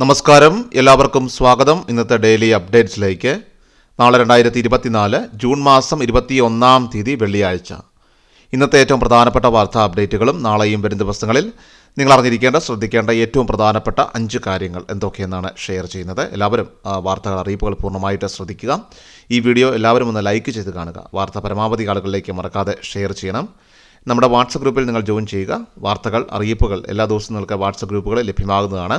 നമസ്കാരം. എല്ലാവർക്കും സ്വാഗതം. ഇന്നത്തെ ഡെയിലി അപ്ഡേറ്റ്സിലേക്ക്. നാളെ രണ്ടായിരത്തി ഇരുപത്തിനാല് ജൂൺ മാസം ഇരുപത്തി ഒന്നാം തീയതി വെള്ളിയാഴ്ച. ഇന്നത്തെ ഏറ്റവും പ്രധാനപ്പെട്ട വാർത്താ അപ്ഡേറ്റുകളും നാളെയും വരും ദിവസങ്ങളിൽ നിങ്ങൾ അറിഞ്ഞിരിക്കേണ്ട ശ്രദ്ധിക്കേണ്ട ഏറ്റവും പ്രധാനപ്പെട്ട അഞ്ച് കാര്യങ്ങൾ എന്തൊക്കെയെന്നാണ് ഷെയർ ചെയ്യുന്നത്. എല്ലാവരും വാർത്തകൾ അറിയിപ്പുകൾ പൂർണമായിട്ട് ശ്രദ്ധിക്കുക. ഈ വീഡിയോ എല്ലാവരും ഒന്ന് ലൈക്ക് ചെയ്ത് കാണുക. വാർത്ത പരമാവധി ആളുകളിലേക്ക് മറക്കാതെ ഷെയർ ചെയ്യണം. നമ്മുടെ വാട്സപ്പ് ഗ്രൂപ്പിൽ നിങ്ങൾ ജോയിൻ ചെയ്യുക. വാർത്തകൾ അറിയിപ്പുകൾ എല്ലാ ദിവസവും നിങ്ങൾക്ക് വാട്സപ്പ് ഗ്രൂപ്പുകൾ ലഭ്യമാകുന്നതാണ്.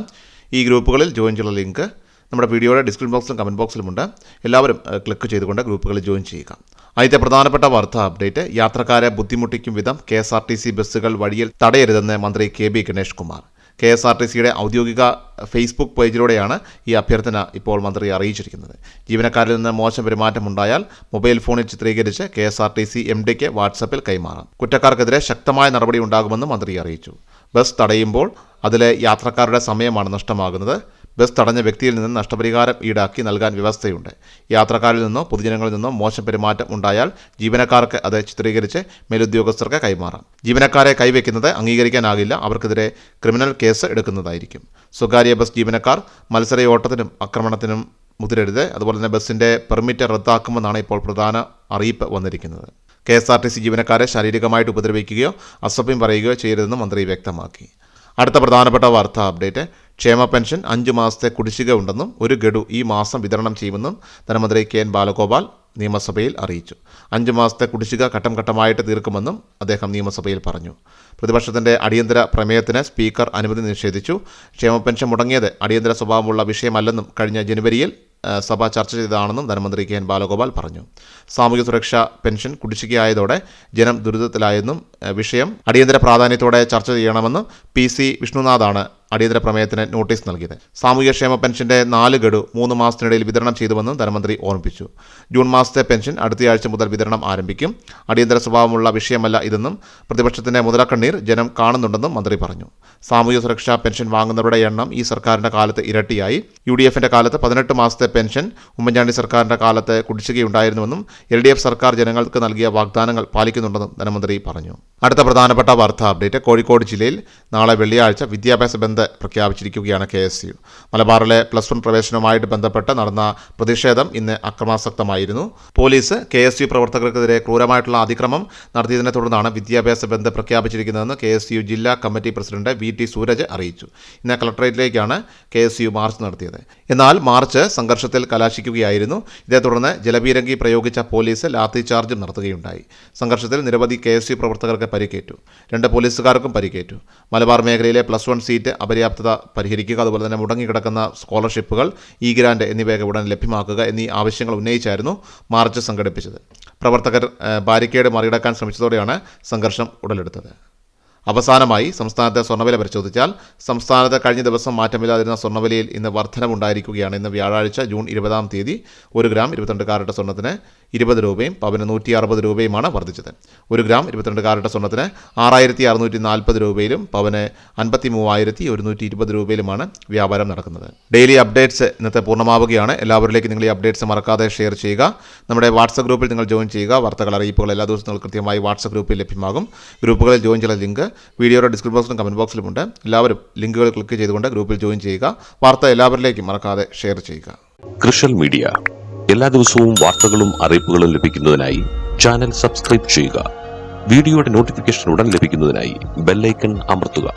ഈ ഗ്രൂപ്പുകളിൽ ജോയിൻ ചെയ്യുന്ന ലിങ്ക് നമ്മുടെ വീഡിയോയുടെ ഡിസ്ക്രിപ്ഷൻ ബോക്സിലും കമന്റ് ബോക്സിലുമുണ്ട് എല്ലാവരും ക്ലിക്ക് ചെയ്തുകൊണ്ട് ഗ്രൂപ്പുകളിൽ ജോയിൻ ചെയ്യുക. ആദ്യത്തെ പ്രധാനപ്പെട്ട വാർത്താ അപ്ഡേറ്റ് യാത്രക്കാരെ ബുദ്ധിമുട്ടിക്കും വിധം K S R T C ബസ്സുകൾ വഴിയിൽ തടയരുതെന്ന് മന്ത്രി K B Ganesh Kumar. K S R T സിയുടെ ഔദ്യോഗിക ഫേസ്ബുക്ക് പേജിലൂടെയാണ് ഈ അഭ്യർത്ഥന ഇപ്പോൾ മന്ത്രി അറിയിച്ചിരിക്കുന്നത്. ജീവനക്കാരിൽ നിന്ന് മോശം പെരുമാറ്റം ഉണ്ടായാൽ മൊബൈൽ ഫോണിൽ ചിത്രീകരിച്ച് K S R T C M ഡിക്ക് വാട്സപ്പിൽ കൈമാറാം. കുറ്റക്കാർക്കെതിരെ ശക്തമായ നടപടി ഉണ്ടാകുമെന്ന് മന്ത്രി അറിയിച്ചു. ബസ് തടയുമ്പോൾ അതിലെ യാത്രക്കാരുടെ സമയമാണ് നഷ്ടമാകുന്നത്. ബസ് തടഞ്ഞ വ്യക്തിയിൽ നിന്ന് നഷ്ടപരിഹാരം ഈടാക്കി നൽകാൻ വ്യവസ്ഥയുണ്ട്. യാത്രക്കാരിൽ നിന്നോ പൊതുജനങ്ങളിൽ നിന്നോ മോശം പെരുമാറ്റം ഉണ്ടായാൽ ജീവനക്കാർക്ക് അത് ചിത്രീകരിച്ച് മേലുദ്യോഗസ്ഥർക്ക് കൈമാറാം. ജീവനക്കാരെ കൈവയ്ക്കുന്നത് അംഗീകരിക്കാനാകില്ല. അവർക്കെതിരെ ക്രിമിനൽ കേസ് എടുക്കുന്നതായിരിക്കും. സ്വകാര്യ ബസ് ജീവനക്കാർ മത്സരയോട്ടത്തിനും ആക്രമണത്തിനും മുതിരരുത്. അതുപോലെ തന്നെ ബസ്സിന്റെ പെർമിറ്റ് റദ്ദാക്കുമെന്നാണ് ഇപ്പോൾ പ്രധാന അറിയിപ്പ് വന്നിരിക്കുന്നത്. K S R T C ജീവനക്കാരെ ശാരീരികമായിട്ട് ഉപദ്രവിക്കുകയോ അസഭ്യം പറയുകയോ ചെയ്യരുതെന്ന് മന്ത്രി വ്യക്തമാക്കി. അടുത്ത പ്രധാനപ്പെട്ട വാർത്താ അപ്ഡേറ്റ്. ക്ഷേമ പെൻഷൻ അഞ്ച് മാസത്തെ കുടിശ്ശിക ഉണ്ടെന്നും ഒരു ഗഡു ഈ മാസം വിതരണം ചെയ്യുമെന്നും ധനമന്ത്രി കെ എൻ ബാലഗോപാൽ നിയമസഭയിൽ അറിയിച്ചു. അഞ്ച് മാസത്തെ കുടിശ്ശിക ഘട്ടം ഘട്ടമായിട്ട് തീർക്കുമെന്നും അദ്ദേഹം നിയമസഭയിൽ പറഞ്ഞു. പ്രതിപക്ഷത്തിന്റെ അടിയന്തര പ്രമേയത്തിന് സ്പീക്കർ അനുമതി നിഷേധിച്ചു. ക്ഷേമ പെൻഷൻ മുടങ്ങിയത് അടിയന്തര സ്വഭാവമുള്ള വിഷയമല്ലെന്നും കഴിഞ്ഞ ജനുവരിയിൽ സഭ ചർച്ച ചെയ്തതാണെന്നും ധനമന്ത്രി കെ എൻ ബാലഗോപാൽ പറഞ്ഞു. സാമൂഹ്യ സുരക്ഷാ പെൻഷൻ കുടിശ്ശികയായതോടെ ജനം ദുരിതത്തിലായെന്നും വിഷയം അടിയന്തര പ്രാധാന്യത്തോടെ ചർച്ച ചെയ്യണമെന്നും പി സി വിഷ്ണുനാഥാണ് അടിയന്തര പ്രമേയത്തിന് നോട്ടീസ് നൽകിയത്. സാമൂഹ്യക്ഷേമ പെൻഷന്റെ നാല് ഗഡു മൂന്ന് മാസത്തിനിടയിൽ വിതരണം ചെയ്തുവെന്നും ധനമന്ത്രി ഓർമ്മിപ്പിച്ചു. ജൂൺ മാസത്തെ പെൻഷൻ അടുത്തയാഴ്ച മുതൽ വിതരണം ആരംഭിക്കും. അടിയന്തര സ്വഭാവമുള്ള വിഷയമല്ല ഇതെന്നും പ്രതിപക്ഷത്തിന്റെ മുതലക്കണ്ണീർ ജനം കാണുന്നുണ്ടെന്നും മന്ത്രി പറഞ്ഞു. സാമൂഹ്യ സുരക്ഷാ പെൻഷൻ വാങ്ങുന്നവരുടെ എണ്ണം ഈ സർക്കാരിന്റെ കാലത്ത് ഇരട്ടിയായി. യു ഡി എഫിന്റെ കാലത്ത് പതിനെട്ട് മാസത്തെ പെൻഷൻ ഉമ്മൻചാണ്ടി സർക്കാരിന്റെ കാലത്ത് കുടിശ്ശികയുണ്ടായിരുന്നുവെന്നും എൽ ഡി എഫ് സർക്കാർ ജനങ്ങൾക്ക് നൽകിയ വാഗ്ദാനങ്ങൾ പാലിക്കുന്നുണ്ടെന്നും ധനമന്ത്രി പറഞ്ഞു. അടുത്ത പ്രധാനപ്പെട്ട വാർത്താ അപ്ഡേറ്റ് കോഴിക്കോട് ജില്ലയിൽ നാളെ വെള്ളിയാഴ്ച വിദ്യാഭ്യാസ ബന്ദ് പ്രഖ്യാപിച്ചിരിക്കുകയാണ് കെ എസ് യു. മലബാറിലെ പ്ലസ് വൺ പ്രവേശനവുമായിട്ട് ബന്ധപ്പെട്ട് നടന്ന പ്രതിഷേധം ഇന്ന് അക്രമാസക്തമായിരുന്നു. പോലീസ് കെ എസ് യു പ്രവർത്തകർക്കെതിരെ ക്രൂരമായിട്ടുള്ള അതിക്രമം നടത്തിയതിനെ തുടർന്നാണ് വിദ്യാഭ്യാസ ബന്ദ് പ്രഖ്യാപിച്ചിരിക്കുന്നതെന്ന് കെ എസ് യു ജില്ലാ committee president V T Sooraj അറിയിച്ചു. ഇന്ന് കളക്ടറേറ്റിലേക്കാണ് കെ എസ് യു മാർച്ച് നടത്തിയത്. എന്നാൽ മാർച്ച് സംഘർഷത്തിൽ കലാശിക്കുകയായിരുന്നു. ഇതേ തുടർന്ന് ജലപീരങ്കി പ്രയോഗിച്ച പോലീസ് ലാത്തി ചാർജും നടത്തുകയുണ്ടായി. സംഘർഷത്തിൽ നിരവധി കെ എസ് യു പ്രവർത്തകർക്ക് പരിക്കേറ്റു. രണ്ട് പോലീസുകാർക്കും പരിക്കേറ്റു. മലബാർ മേഖലയിലെ പ്ലസ് വൺ സീറ്റ് അപര്യാപ്തത പരിഹരിക്കുക അതുപോലെ തന്നെ മുടങ്ങിക്കിടക്കുന്ന സ്കോളർഷിപ്പുകൾ ഇ ഗ്രാൻഡ് എന്നിവയൊക്കെ ഉടൻ ലഭ്യമാക്കുക എന്നീ ആവശ്യങ്ങൾ ഉന്നയിച്ചായിരുന്നു മാർച്ച് സംഘടിപ്പിച്ചത്. പ്രവർത്തകർ ബാരിക്കേഡ് മറികടക്കാൻ ശ്രമിച്ചതോടെയാണ് സംഘർഷം ഉടലെടുത്തത്. അവസാനമായി സംസ്ഥാനത്തെ സ്വർണവില പരിശോധിച്ചാൽ സംസ്ഥാനത്ത് കഴിഞ്ഞ ദിവസം മാറ്റമില്ലാതിരുന്ന സ്വർണവിലയിൽ ഇന്ന് വർധനമുണ്ടായിരിക്കുകയാണ് ഇന്ന് വ്യാഴാഴ്ച ജൂൺ ഇരുപതാം തീയതി ഒരു ഗ്രാം ഇരുപത്തിരണ്ട് കാരറ്റ് സ്വർണത്തിന് ഇരുപത് രൂപയും പവന് നൂറ്റി അറുപത് രൂപയുമാണ് വർദ്ധിച്ചത്. ഒരു ഗ്രാം ഇരുപത്തിരണ്ട് കാരറ്റ് സ്വർണത്തിന് ആറായിരത്തി അറുന്നൂറ്റി നാൽപ്പത് രൂപയിലും പവന് അൻപത്തി മൂവായിരത്തി ഒരുന്നൂറ്റി ഇരുപത് രൂപയിലുമാണ് വ്യാപാരം നടക്കുന്നത്. ഡെയിലി അപ്ഡേറ്റ്സ് ഇന്നത്തെ പൂർണമാവുകയാണ്. എല്ലാവരിലേക്കും നിങ്ങൾ ഈ അപ്ഡേറ്റ്സ് മറക്കാതെ ഷെയർ ചെയ്യുക. നമ്മുടെ വാട്സപ്പ് ഗ്രൂപ്പിൽ നിങ്ങൾ ജോയിൻ ചെയ്യുക. വാർത്തകൾ അറിയിപ്പുകൾ എല്ലാ ദിവസവും നിങ്ങൾ കൃത്യമായി വാട്സപ്പ് ഗ്രൂപ്പിൽ ലഭ്യമാകും. ഗ്രൂപ്പുകളിൽ ജോയിൻ ചെയ്യുന്ന ലിങ്ക് വീഡിയോയുടെ ഡിസ്ക്രിപ്ഷൻ ബോക്സിലും കമന്റ് ബോക്സിലുമുണ്ട് എല്ലാവരും ലിങ്കുകൾ ക്ലിക്ക് ചെയ്തുകൊണ്ട് ഗ്രൂപ്പിൽ ജോയിൻ ചെയ്യുക. വാർത്ത എല്ലാവരിലേക്കും മറക്കാതെ ഷെയർ ചെയ്യുക. കൃഷൽ മീഡിയ. എല്ലാ ദിവസവും വാർത്തകളും അറിയിപ്പുകളും ലഭിക്കുന്നതിനായി ചാനൽ സബ്സ്ക്രൈബ് ചെയ്യുക. വീഡിയോയുടെ നോട്ടിഫിക്കേഷൻ ഉടൻ ലഭിക്കുന്നതിനായി ബെല്ലൈക്കൺ അമർത്തുക.